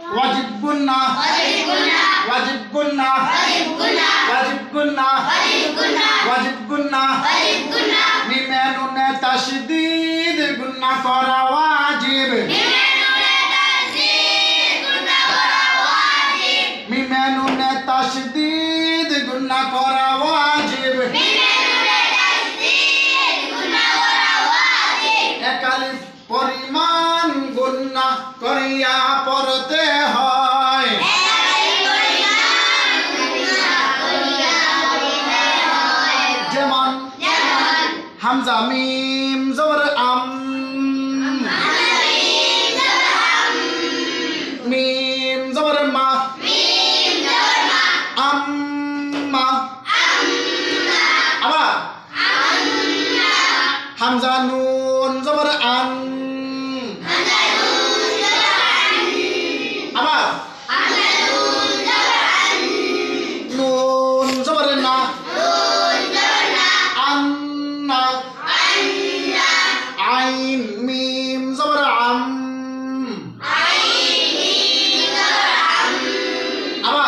वाजिब गुन्ना वाजिब गुन्ना वाजिब गुन्ना वाजिब गुन्ना वाजिब गुन्ना वाजिब गुन्ना वाजिब गुन्ना वाजिब गुन्ना नी मैनू ने तशदीद गुन्ना करा वाजिब। नी मैनू ने तशदीद गुन्ना करा वाजिब। नी मैनू ने तशदीद गुन्ना करा वाजिब। नी मैनू ने तशदीद गुन्ना करा वाजिब। एक अलिफ परिमा গুন্না করিয়া পড়তে হয়। যেমন হামজা মিম জবর আম। হামজা নুন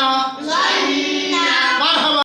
China.